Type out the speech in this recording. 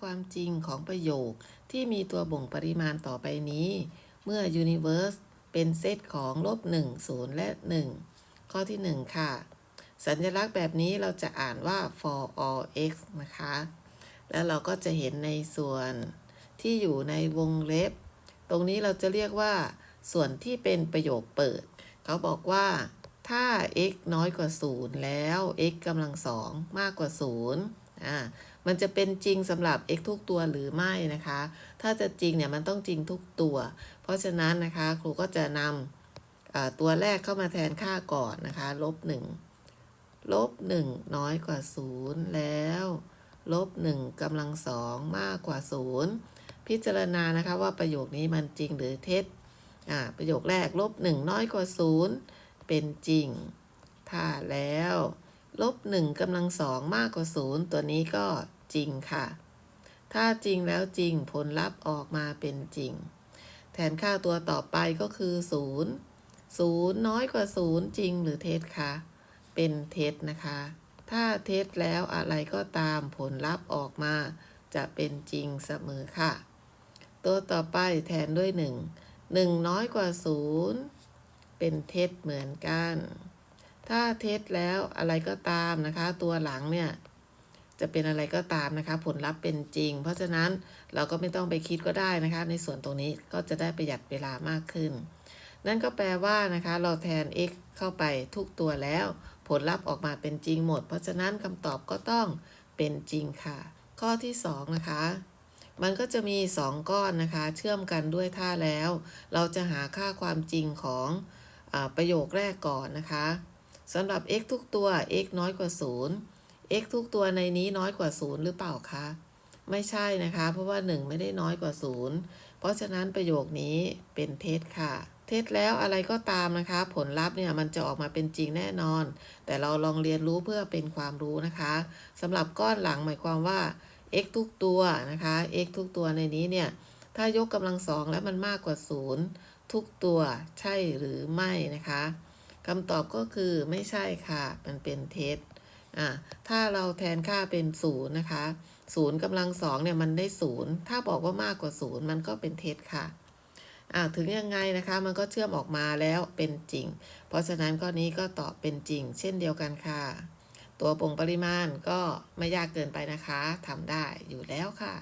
ความจริงของประโยคที่มีตัวบ่งปริมาณต่อไปนี้ เมื่อ universe เป็นเซตของลบ1 0 และ 1 ข้อที่ 1 ค่ะ สัญลักษณ์แบบนี้เราจะอ่านว่า for all x นะคะ แล้วเราก็จะเห็นในส่วนที่อยู่ในวงเล็บ ตรงนี้เราจะเรียกว่า ส่วนที่เป็นประโยคเปิด เขาบอกว่า ถ้า x น้อยกว่า 0 แล้ว x กำลังสองมากกว่า 0 อ่ามันจะเป็นจริงสำหรับ x ทุกตัวหรือไม่นะคะ ถ้าจะจริงเนี่ยมันต้องจริงทุกตัว เพราะฉะนั้นนะคะครูก็จะนำตัวแรกเข้ามาแทนค่าก่อนนะคะลบ1ลบ1น้อยกว่า 0 แล้วลบ1กำลังสองมากกว่า 0 พิจารณานะคะว่าประโยคนี้มันจริงหรือเท็จอ่าประโยคแรกลบ1น้อยกว่า 0 เป็นจริง ถ้าแล้ว ลบ1กำลังสองมากกว่า 0 ตัวนี้ก็จริงค่ะ ถ้าจริงแล้วจริงผลลัพธ์ออกมาเป็นจริง แทนค่าตัวต่อไปก็คือ 0 0 น้อยกว่า 0 จริงหรือเท็จคะเป็นเท็จนะคะ ถ้าเท็จแล้วอะไรก็ตามผลลัพธ์ออกมาจะเป็นจริงเสมอค่ะ ตัวต่อไปแทนด้วย 1 1 น้อยกว่า 0 เป็นเท็จเหมือนกัน ถ้าเท็จแล้วอะไรก็ตามนะคะ ตัวหลังเนี่ยจะเป็นอะไรก็ตามนะคะ ผลลัพธ์เป็นจริง เพราะฉะนั้นเราก็ไม่ต้องไปคิดก็ได้นะคะ ในส่วนตรงนี้ก็จะได้ประหยัดเวลามากขึ้น นั่นก็แปลว่านะคะ เราแทน x เข้าไปทุกตัวแล้ว ผลลัพธ์ออกมาเป็นจริงหมด เพราะฉะนั้นคำตอบก็ต้องเป็นจริงค่ะ ข้อที่ 2 นะคะ มันก็จะมี 2 ก้อนนะคะ เชื่อมกันด้วยท่าแล้ว เราจะหาค่าความจริงของอประโยคแรกก่อนนะคะ สำหรับ x ทุกตัว x น้อยกว่า 0 x ทุกตัวในนี้น้อยกว่า 0 หรือเปล่าคะ ไม่ใช่นะคะ เพราะว่า 1 ไม่ได้น้อยกว่า 0 เพราะฉะนั้นประโยคนี้เป็นเท็จค่ะ เท็จแล้วอะไรก็ตามนะคะ ผลลัพธ์เนี่ยมันจะออกมาเป็นจริงแน่นอน แต่เราลองเรียนรู้เพื่อเป็นความรู้นะคะสำหรับก้อนหลังหมายความว่า x ทุกตัวนะคะ x ทุกตัวในนี้เนี่ยถ้ายกกำลังสองแล้วมันมากกว่า 0 ทุกตัวใช่หรือไม่นะคะ คำตอบก็คือไม่ใช่ค่ะ มันเป็นเท็จอ่าถ้าเราแทนค่าเป็น0นะคะ0กำลังสองเนี่ยมันได้0ถ้าบอกว่ามากกว่า0มันก็เป็นเท็จค่ะอ่าถึงยังไงนะคะ มันก็เชื่อมออกมาแล้วเป็นจริง เพราะฉะนั้นข้อนี้ก็ตอบเป็นจริง เช่นเดียวกันค่ะ ตัวบ่งปริมาณก็ไม่ยากเกินไปนะคะทำได้อยู่แล้วค่ะ